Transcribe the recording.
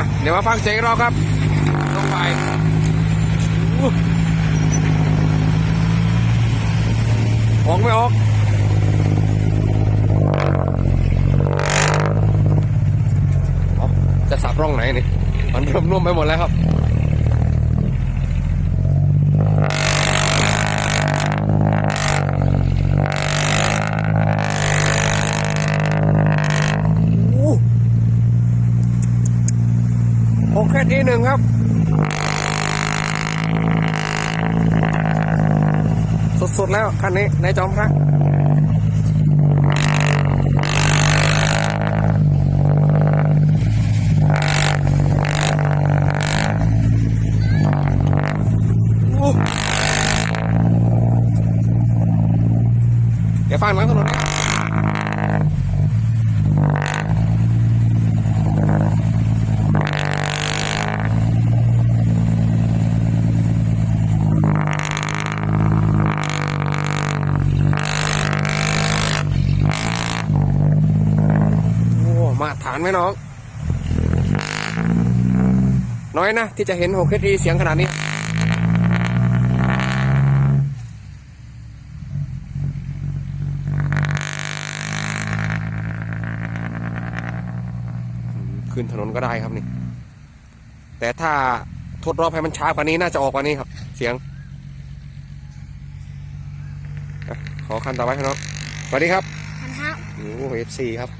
อะเดี๋ยวมาฟังเสียงอีกรอบครับลงไปออกไม่ออกจะสับร่องไหนนี่มันเริ่มนุ่มไปหมดแล้วครับ โอเคทีหนึ่งครับ สุดๆแล้วคันนี้ในจอมพระเดี๋ยวฟังหลังถนนนะ มาตรฐานไหมน้อง น้อยนะ ที่จะเห็นหกเฮดีเสียงขนาดนี้ ขึ้นถนนก็ได้ครับนี่ แต่ถ้าทดรอบให้มันช้ากว่านี้น่าจะออกกว่านี้ครับ เสียงอะขอคันต่อไปครับน้องสวัสดีครับพันห้าโอ้เอฟซีครับ